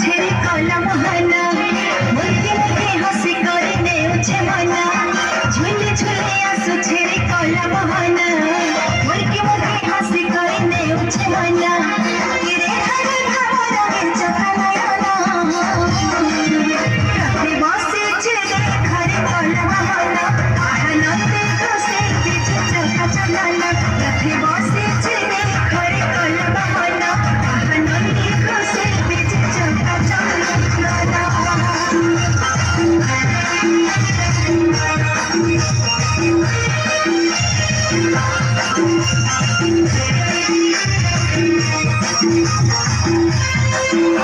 ছেড়ে কলম হানা। বলতে মুখে হাসি করে নেওছে মানা।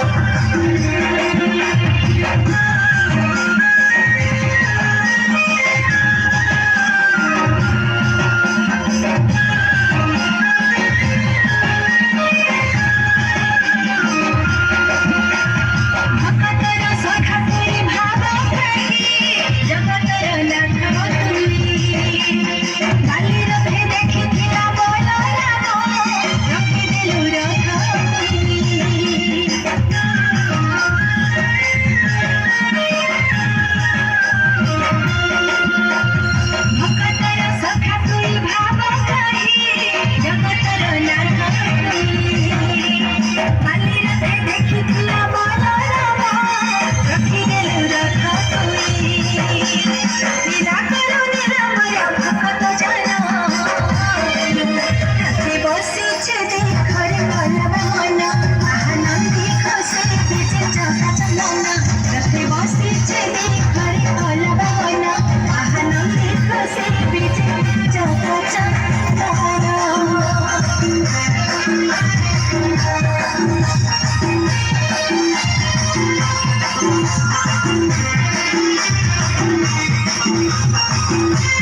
Yeah. Thank you.